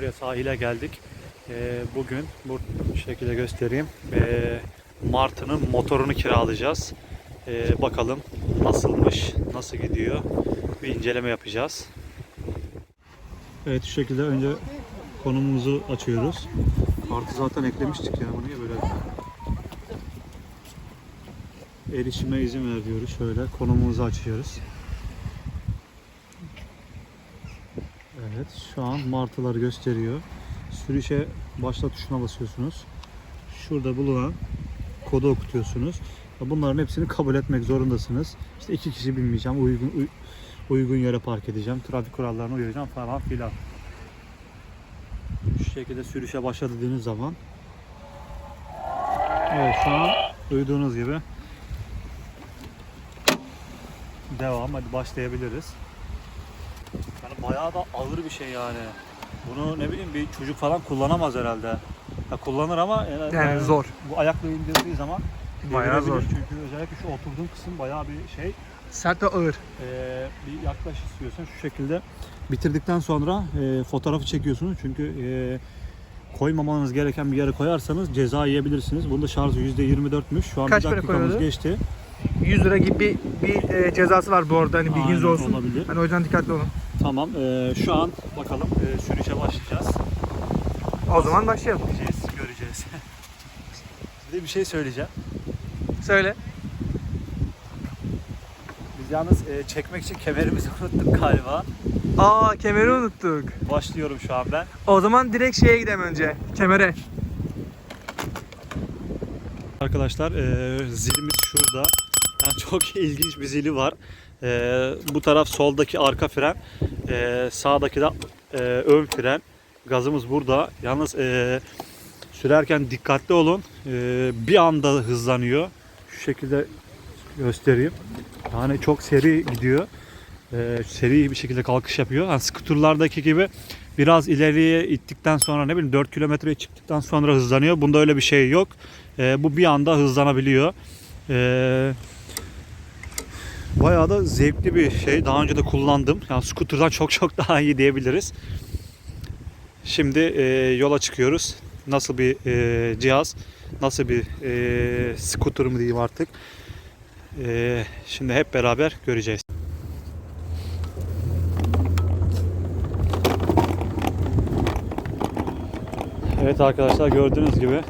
Florya sahile geldik. Ee, bugün bu şekilde göstereyim. Ee, Martı'nın motorunu kiralayacağız. Ee, bakalım nasılmış, nasıl gidiyor bir inceleme yapacağız. Evet şu şekilde önce konumumuzu açıyoruz. Kartı zaten eklemiştik ya bu niye böyle? Erişime izin ver diyoruz. Şöyle konumumuzu açıyoruz. Evet şu an martıları gösteriyor. Sürüşe başla tuşuna basıyorsunuz. Şurada bulunan kodu okutuyorsunuz. Bunların hepsini kabul etmek zorundasınız. İşte iki kişi binmeyeceğim, uygun uy- uygun yere park edeceğim, trafik kurallarına uyacağım falan filan. Şu şekilde sürüşe başla dediğiniz zaman Evet şu an duyduğunuz gibi devam hadi başlayabiliriz. Yani bayağı da ağır bir şey yani. Bunu ne bileyim bir çocuk falan kullanamaz herhalde. Ya kullanır ama Yani en- zor. Bu ayakla indirdiği zaman Bayağı zor. Çünkü özellikle şu oturduğun kısım bayağı bir şey. Sert ve ağır. Ee, bir yaklaş istiyorsan şu şekilde bitirdikten sonra e, fotoğrafı çekiyorsunuz. Çünkü e, koymamanız gereken bir yere koyarsanız ceza yiyebilirsiniz. Bunda şarjı %24'müş. Şu an Kaç bir dakikamız koyuyordu? geçti. 100 lira gibi bir, bir e, cezası var bu arada hani bilginiz Aynen, olsun. olabilir. Hani o yüzden dikkatli olun. Tamam. e, şu an bakalım e, sürüşe başlayacağız. O zaman başlayalım. Göreceğiz, göreceğiz. Size bir şey söyleyeceğim. Söyle. Biz yalnız e, çekmek için kemerimizi unuttuk galiba. Aa kemeri unuttuk. Başlıyorum şu an ben. O zaman direkt şeye gidelim önce. Kemere. Arkadaşlar e, zilimiz şurada. Yani çok ilginç bir zili var. E, bu taraf soldaki arka fren. E, sağdaki de e, ön fren. Gazımız burada. Yalnız e, sürerken dikkatli olun. E, bir anda hızlanıyor. Şu şekilde göstereyim. Yani çok seri gidiyor. E, seri bir şekilde kalkış yapıyor. Yani skuturlardaki gibi biraz ileriye ittikten sonra ne bileyim 4 kilometreye çıktıktan sonra hızlanıyor. Bunda öyle bir şey yok. E, bu bir anda hızlanabiliyor. E, bayağı da zevkli bir şey. Daha önce de kullandım. Yani scooter'dan çok çok daha iyi diyebiliriz. Şimdi e, yola çıkıyoruz. Nasıl bir e, cihaz, nasıl bir e, scooter mı diyeyim artık. E, şimdi hep beraber göreceğiz. Evet arkadaşlar gördüğünüz gibi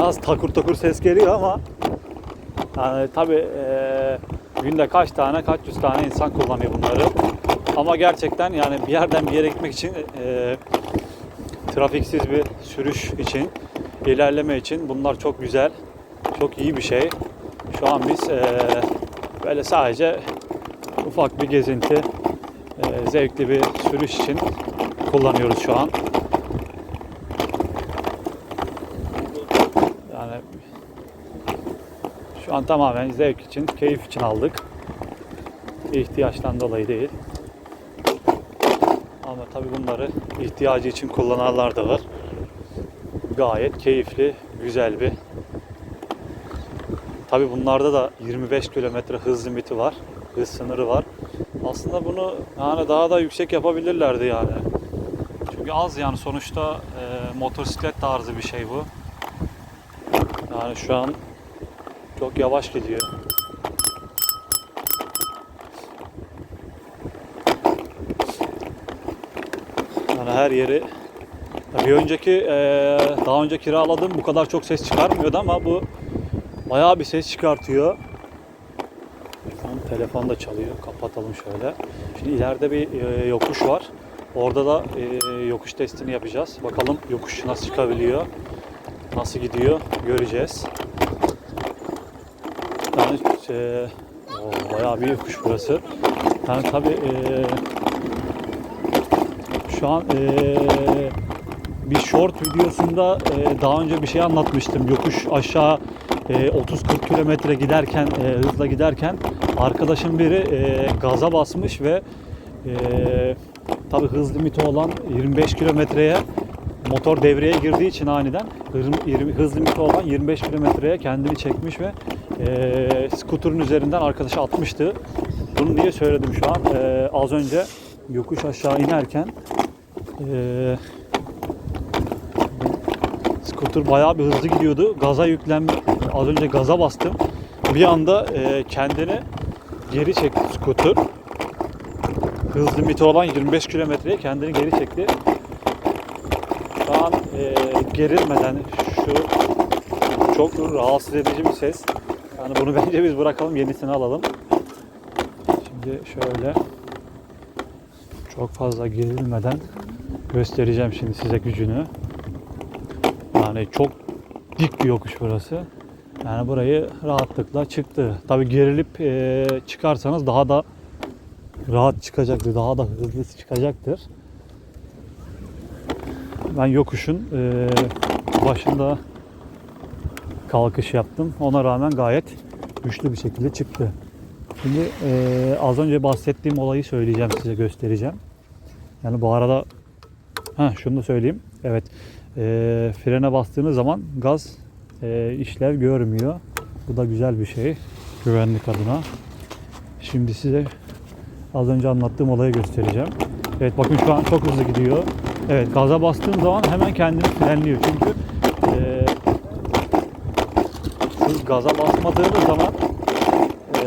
biraz takur takur ses geliyor ama yani tabi günde kaç tane kaç yüz tane insan kullanıyor bunları ama gerçekten yani bir yerden bir yere gitmek için e, trafiksiz bir sürüş için ilerleme için bunlar çok güzel çok iyi bir şey şu an biz e, böyle sadece ufak bir gezinti e, zevkli bir sürüş için kullanıyoruz şu an. Yani şu an tamamen zevk için, keyif için aldık. İhtiyaçtan dolayı değil. Ama tabii bunları ihtiyacı için kullananlar da var. Gayet keyifli, güzel bir. Tabii bunlarda da 25 kilometre hız limiti var, hız sınırı var. Aslında bunu yani daha da yüksek yapabilirlerdi yani. Çünkü az yani sonuçta e, motosiklet tarzı bir şey bu. Yani şu an çok yavaş gidiyor. Yani her yeri bir önceki e, daha önce kiraladığım bu kadar çok ses çıkarmıyordu ama bu bayağı bir ses çıkartıyor. Telefon, telefon da çalıyor. Kapatalım şöyle. Şimdi ileride bir e, yokuş var. Orada da e, yokuş testini yapacağız. Bakalım yokuş nasıl çıkabiliyor. Nasıl gidiyor göreceğiz. Yani e, o, bayağı bir yokuş burası. Yani tabii e, şu an e, bir short videosunda e, daha önce bir şey anlatmıştım. Yokuş aşağı e, 30-40 kilometre giderken e, hızla giderken arkadaşım biri e, gaza basmış ve e, tabi hız limiti olan 25 kilometreye motor devreye girdiği için aniden hız limiti olan 25 kilometreye kendini çekmiş ve e, skuterın üzerinden arkadaşı atmıştı. bunu niye söyledim şu an? Ee, az önce yokuş aşağı inerken ee, Scooter bayağı bir hızlı gidiyordu. Gaza yüklen az önce gaza bastım. Bir anda e, kendini geri çekti scooter. Hız limiti olan 25 kilometreye kendini geri çekti. Şu an e, gerilmeden şu çok rahatsız edici bir ses. Yani bunu bence biz bırakalım yenisini alalım. Şimdi şöyle çok fazla gerilmeden göstereceğim şimdi size gücünü. Yani çok dik bir yokuş burası. Yani burayı rahatlıkla çıktı. Tabi gerilip e, çıkarsanız daha da rahat çıkacaktır. Daha da hızlı çıkacaktır. Ben yokuşun e, başında kalkış yaptım. Ona rağmen gayet güçlü bir şekilde çıktı. Şimdi e, az önce bahsettiğim olayı söyleyeceğim size göstereceğim. Yani bu arada ha şunu da söyleyeyim. Evet e, frene bastığınız zaman gaz e, işlev görmüyor. Bu da güzel bir şey güvenlik adına. Şimdi size az önce anlattığım olayı göstereceğim. Evet bakın şu an çok hızlı gidiyor. Evet gaza bastığım zaman hemen kendini frenliyor. Çünkü e, gaza basmadığınız zaman e,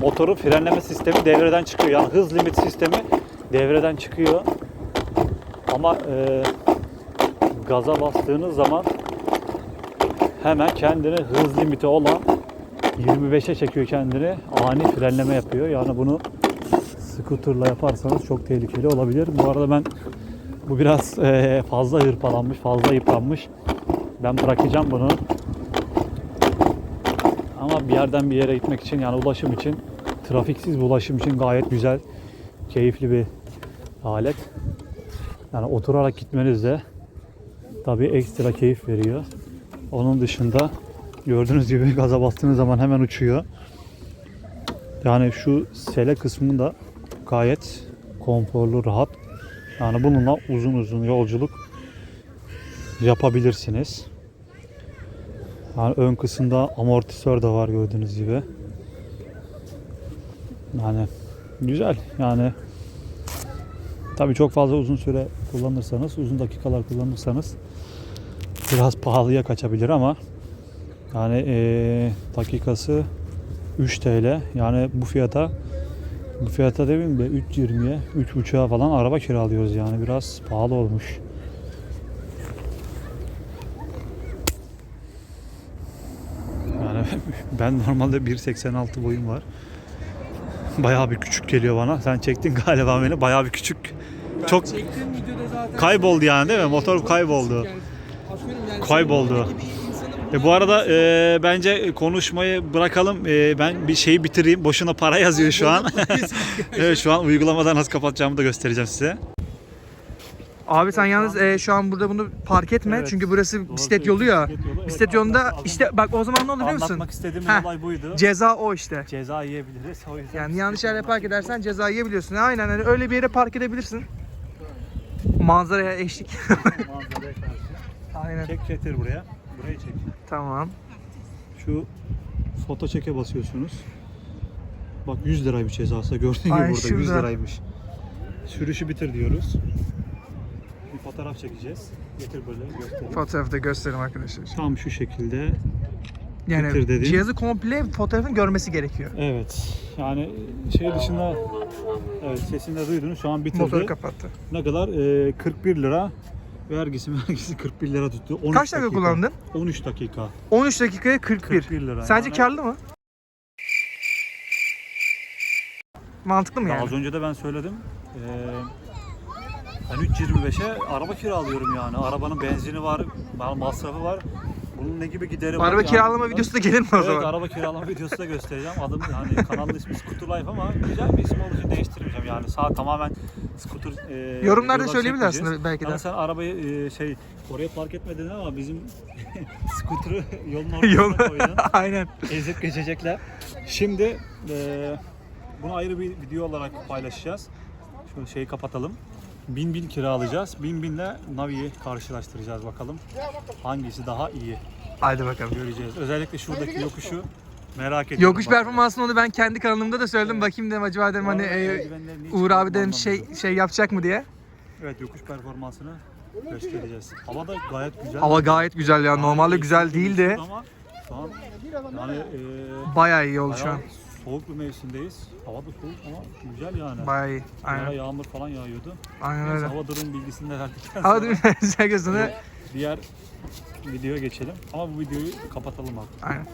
motorun frenleme sistemi devreden çıkıyor. Yani hız limit sistemi devreden çıkıyor. Ama e, gaza bastığınız zaman hemen kendini hız limiti olan 25'e çekiyor kendini. Ani frenleme yapıyor. Yani bunu scooterla yaparsanız çok tehlikeli olabilir. Bu arada ben bu biraz e, fazla hırpalanmış, fazla yıpranmış. Ben bırakacağım bunu. Ama bir yerden bir yere gitmek için yani ulaşım için, trafiksiz ulaşım için gayet güzel, keyifli bir alet. Yani oturarak gitmeniz de tabii ekstra keyif veriyor. Onun dışında gördüğünüz gibi gaza bastığınız zaman hemen uçuyor. Yani şu sele kısmı da gayet konforlu, rahat. Yani bununla uzun uzun yolculuk yapabilirsiniz. Yani ön kısımda amortisör de var gördüğünüz gibi. Yani güzel. Yani tabii çok fazla uzun süre kullanırsanız, uzun dakikalar kullanırsanız biraz pahalıya kaçabilir ama yani eee, dakikası 3 TL. Yani bu fiyata bu fiyata demeyeyim de 3.20'ye, 3.5'a falan araba kiralıyoruz yani biraz pahalı olmuş. Yani ben normalde 1.86 boyum var. Bayağı bir küçük geliyor bana. Sen çektin galiba beni. Bayağı bir küçük. Çok Çektiğim videoda zaten kayboldu yani değil mi? Motor kayboldu. Yani, yani Kayboldu. E bu arada e, bence konuşmayı bırakalım. E, ben bir şeyi bitireyim. Boşuna para yazıyor şu an. evet şu an uygulamadan nasıl kapatacağımı da göstereceğim size. Abi sen yalnız e, şu an burada bunu park etme Evet. çünkü burası Doğru bisiklet yolu ya. bisiklet yolu. Bisiklet Evet, yolunda anlat- işte bak o zaman ne olur biliyor musun? Anlatmak istediğim Heh. olay buydu. Ceza o işte. Ceza yiyebiliriz. O yüzden Yani yanlış yerde park edersen ceza yiyebiliyorsun. Aynen hani öyle bir yere park edebilirsin. Manzaraya eşlik. manzaraya karşı. Aynen. Çek getir buraya. Burayı çek. Tamam. Şu foto çeke basıyorsunuz. Bak 100 liraymış cezası. Gördüğün gibi Ay, burada 100 şurada. liraymış. Sürüşü bitir diyoruz. Bir fotoğraf çekeceğiz. Getir böyle göstereyim. Fotoğrafta göstereyim arkadaşlar. Tam şu şekilde. Yani Bitir dediğin- cihazı komple fotoğrafın görmesi gerekiyor. Evet. Yani şey dışında evet sesini de duydunuz. Şu an bitirdi. Motoru kapattı. Ne kadar? Ee, 41 lira. Vergisi vergisi 41 lira tuttu. 13 Kaç dakika kullandın? 13 dakika. 13 dakikaya 41. 41 lira. Sence Yani- karlı mı? Mantıklı mı Ya yani? Az önce de ben söyledim. Ee, ben 3.25'e araba kiralıyorum yani. Arabanın benzini var, ma- masrafı var. Bunun ne gibi gideri var? Araba yani. kiralama videosu da gelir mi o Evet, zaman? araba kiralama videosu da göstereceğim. Adım yani kanalın ismi Scooter Life ama güzel bir isim olduğu için değiştirmeyeceğim. Yani sağ tamamen scooter e, Yorumlarda söyleyebilir çekmeyeceğiz. aslında belki de. Yani sen arabayı e, şey oraya park etmedin ama bizim scooter'ı yolun ortasına Yol- koydun. Aynen. ezip geçecekler. Şimdi e, bunu ayrı bir video olarak paylaşacağız. Şöyle şeyi kapatalım. Bin bin kiralayacağız. Bin binle Navi'yi karşılaştıracağız bakalım. Hangisi daha iyi Haydi bakalım. göreceğiz. Özellikle şuradaki yokuşu Merak ediyorum. Yokuş bak. performansını onu ben kendi kanalımda da söyledim. Bakayım dedim acaba dedim hani Bu arada e, Uğur abi dedim şey şey yapacak mı diye. Evet yokuş performansını göstereceğiz. Hava da gayet güzel. Hava gayet güzel ya. Yani Normalde güzel değildi. Ama şu an yani e, Bayağı iyi oldu şu bayağı an. soğuk bir mevsimdeyiz. Hava da soğuk ama güzel yani. Bayağı iyi. Aynen. yağmur falan yağıyordu. Aynen Neyse, öyle. hava durum bilgisini de verdikten sonra bir şakasını. diğer videoya geçelim. Ama bu videoyu kapatalım artık. Aynen.